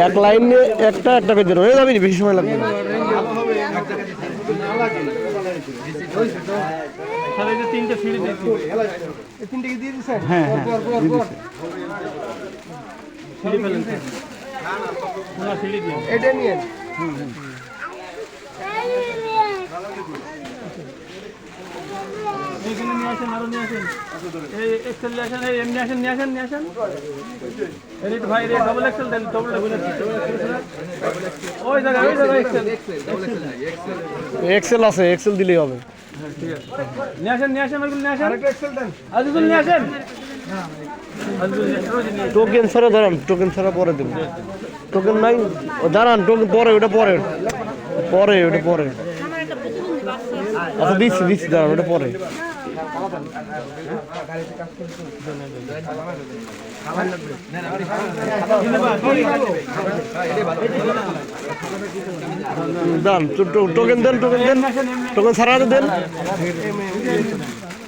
এক লাইনে একটা একটা করে হয়ে যাবে বেশি সময় লাগবে না। তিনটে সিঁড়ি দিচ্ছি হ্যাঁ হ্যাঁ সিঁড়ি ফেলেন এটা নিয়ে এইখানে নিয়ে আসেন আরও নিয়ে আসেন। এই এক্সেল নিয়ে আসেন এই এমনি আসেন নিয়ে আসেন নিয়ে আসেন। রেট ভাই ডবল এক্সেল দেন ডবল ওই জায়গায় ওই জায়গায় এক্সেল এক্সেল আছে এক্সেল দিলেই হবে। ঠিক আছে। নিয়ে আসেন নিয়ে আসেন নিয়ে আসেন। নিয়ে আসেন আজিজুল নিয়ে আসেন। টোকেন ছাড়া দাঁড়ান টোকেন ছাড়া পরে দেবো। টোকেন নাই দাঁড়ান টোকেন পরে, ওটা পরে। পরে, ওটা পরে। আচ্ছা দিচ্ছি দিচ্ছি, দাঁড়ান, ওটা পরে। দান টোকেন দেন টোকেন দেন। টোকেন ছাড়া দেন।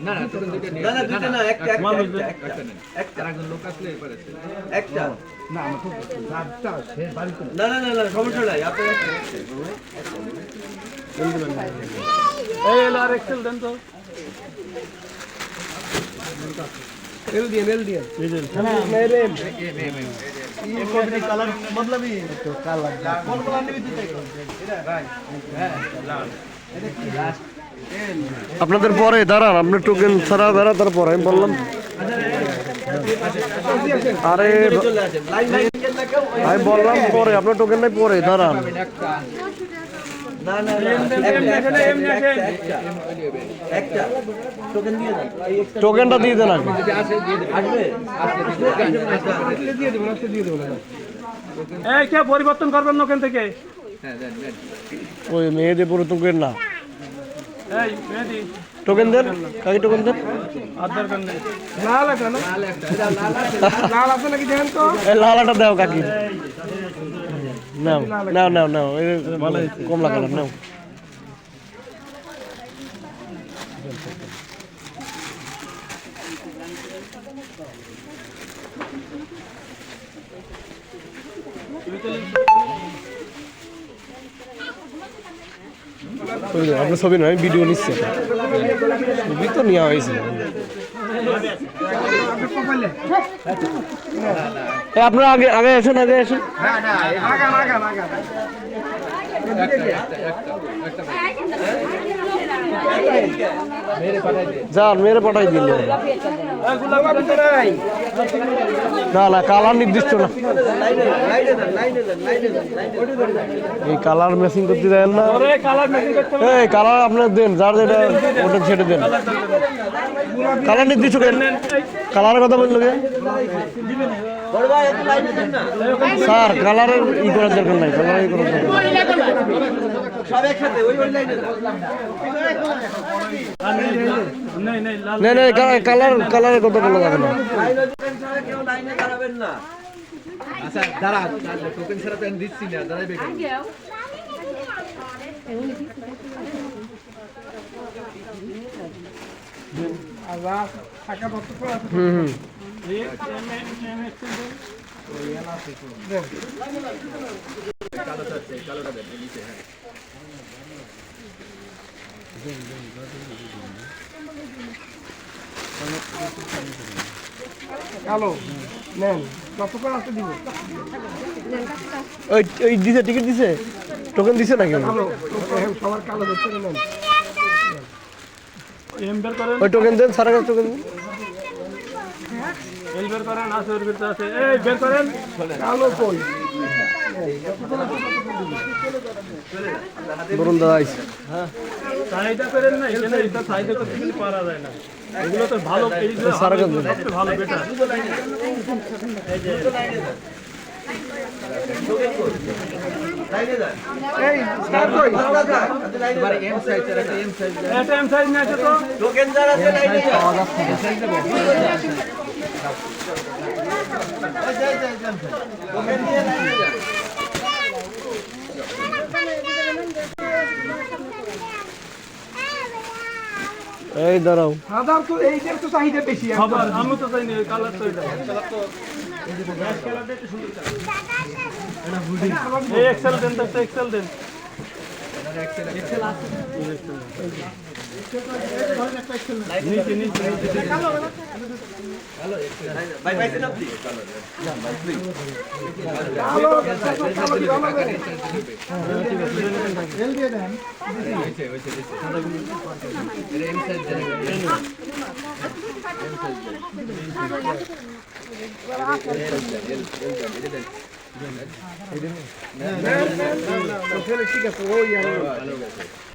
না না না না দুটো না একটা একটা একটা একটা একটা একজন লোক আসলে এরপরে একটা না না না না সমস্যা নাই আপনি একটা এই এলো আর এক্সেল দেন তো এল দিয়ে এল দিয়ে এই যে মেরে আপনাদের পরে দাঁড়ান আপনি টোকেন ছাড়া দাঁড়া তারপর আমি বললাম। আরে আমি বললাম পরে আপনার টোকেন নাই পরে দাঁড়ান। না না একটা টোকেন দিয়ে দেন। টোকেনটা দিয়ে দেন আগে। আসবে? আসবে দিয়ে দেবো রাস্তা দিয়ে দেবো না এই কে পরিবর্তন করবেন না ওখান থেকে? হ্যাঁ ওই মেয়েদের পুরো টোকেন না। এই মেহেদি টোকেন দেন? কাকে টোকেন দেন? আর দরকার নেই। লাল একটা না? লাল একটা লাল আছে লাল আছে। নাকি দেখেন তো? এই লালাটা দাও কাকি। নাও নাও নাও নাও কমলা কালার নাও। আপনার ছবি নয় ভিডিও নিচ্ছে। ছবি তো নেওয়া হয়েছে। আপনারা আগে আগে আসুন আগে আসুন। যান মেরে পাঠাই দিল। না না কালার নির্দিষ্ট না। এই কালার ম্যাচিং করতে দেন না। মেশিন এই কালার আপনার দেন যার যেটা ওটা ছেড়ে দেন। কালার নির্দিষ্ট কেন কালারের কথা বলল স্যার কালারের ই করার দরকার নাই কালার ই করার দরকার কালার কালারের কথা বলা যাবে না। আচ্ছা দাঁড়া টোকেন ছাড়া তো দিচ্ছি না দাঁড়াইবে কেন? আর দেন কালো নেন কত করে আছে দিব ওই দিছে, টিকিট দিছে? টোকেন দিছে নাকি? সবার কালো ধরতে নেন। ওই টোকেন দেন স্যারের কাছে টোকেন দেন। এল বের করেন আছে ওর ভিতরে আছে। এই বের করেন। কালো কই? বরুণ দাদা আইছে। চাহিদা করেন না এখানে এটা চাহিদা করতে কিন্তু পারা যায় না। এগুলো তো ভালো এইগুলো ভালো বেটার। এই তো দাঁড়াও। সাদার তো এইটার তো চাহিদা বেশি আমি তো জানি ওই কালার তো এটা এই এক্সেল দেন তো একটা এক্সেল দেন নিচে নিচে নিচে ভাই পাইছেন আপনি